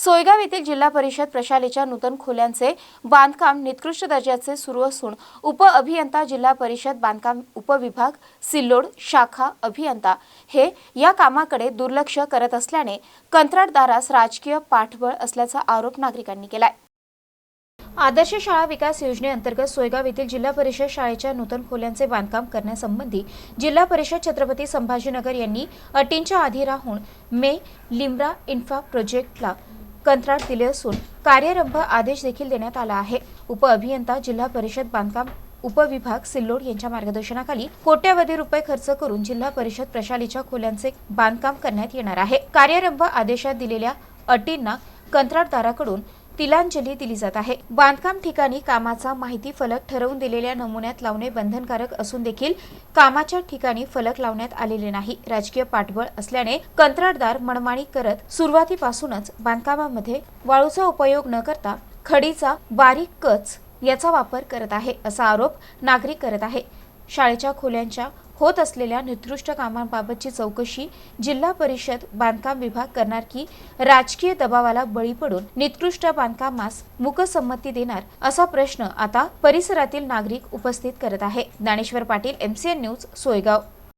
सोयगाव येथील जिल्हा परिषद प्रशालेच्या नूतन खोल्यांचे बांधकाम निकृष्ट दर्जाचे सुरू असून उप अभियंता जिल्हा परिषद बांधकाम उपविभाग सिल्लोड शाखा अभियंता हे या कामाकडे दुर्लक्ष करत असल्याने कंत्राटदारास राजकीय पाठबळ असल्याचा आरोप नागरिकांनी केलाय. आदर्श शाळा विकास योजनेअंतर्गत सोयगाव येथील जिल्हा परिषद शाळेच्या नूतन खोल्यांचे बांधकाम करण्यासंबंधी जिल्हा परिषद छत्रपती संभाजीनगर यांनी अटींच्या आधी राहून मे लिमरा इन्फ्रा प्रोजेक्टला कंत्राट दिले असून कार्यारंभ आदेश देखील देण्यात आला आहे. उपअभियंता जिल्हा परिषद बांधकाम उपविभाग सिल्लोड यांच्या मार्गदर्शनाखाली कोट्यवधी रुपये खर्च करून जिल्हा परिषद प्रशालीच्या खोल्यांचे बांधकाम करण्यात येणार आहे. कार्यारंभ आदेशात दिलेल्या अटींना कंत्राटदाराकडून तिलांजली दिली जात आहे. बांधकाम ठिकाणी कामाचा माहिती फलक ठरवून दिलेल्या नमुन्यात लावणे बंधनकारक असून देखील कामाच्या ठिकाणी फलक लावण्यात आलेले नाही. राजकीय पाठबळ असल्याने कंत्राटदार मनमाणी करत सुरुवातीपासूनच बांधकामामध्ये वाळूचा उपयोग न करता खडीचा बारीक कच याचा वापर करत आहे असा आरोप नागरिक करत आहे. शाळेच्या खोल्यांच्या होत असलेल्या निकृष्ट कामांबाबतची चौकशी जिल्हा परिषद बांधकाम विभाग करणार की राजकीय दबावाला बळी पडून निकृष्ट बांधकामास मुकसंमती देणार असा प्रश्न आता परिसरातील नागरिक उपस्थित करत आहे. Dnyaneshwar Patil MCN news Soygaon.